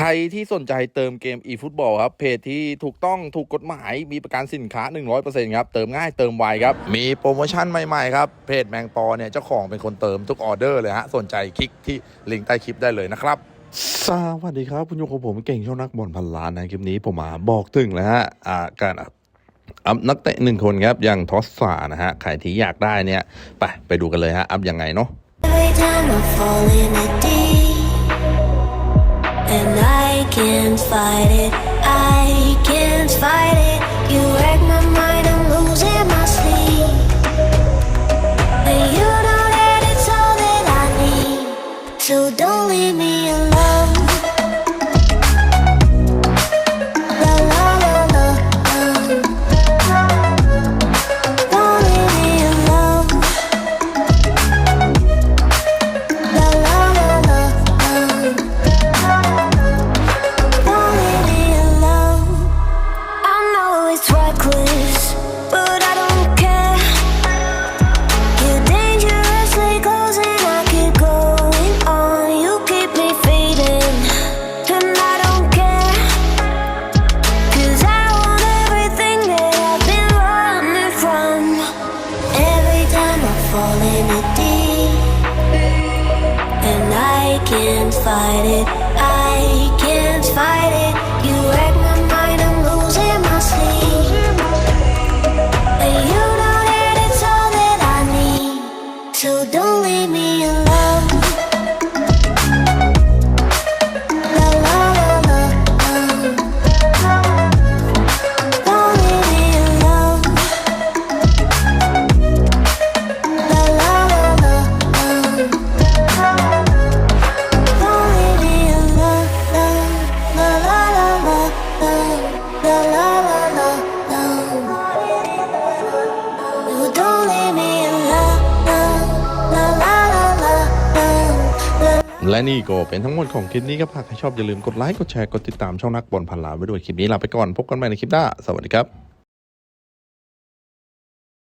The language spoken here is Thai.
ใครที่สนใจเติมเกม eFootball ครับ เพจที่ถูกต้องถูกกฎหมาย มีประกันสินค้า 100%ครับ เติมง่ายเติมไวครับ มีโปรโมชั่นใหม่ ๆ ครับ เพจแมงปอเนี่ย เจ้าของเป็นคนเติมทุกออเดอร์เลยฮะ สนใจคลิกที่ลิงก์ใต้คลิปได้เลยนะครับ สวัสดีครับ คุณโยของผมเก่งช่องนักบอลพันล้านนะ คลิปนี้ผมมาบอกถึงแล้วฮะอ่าการอัพนักเตะหนึ่งคนครับอย่างทอสซานะฮะใครที่อยากได้เนี่ยไปไปดูกันเลยฮะอัพยังไงเนาะ can't fight it, I can't fight it fight it, และนี่ก็เป็นทั้งหมดของคลิปนี้ครับหากใครชอบอย่าลืมกดไลค์กดแชร์กดติดตามช่องนักบอลพันล้านไว้ด้วยคลิปนี้ลาไปก่อนพบกันใหม่ในคลิปหน้า สวัสดีครับ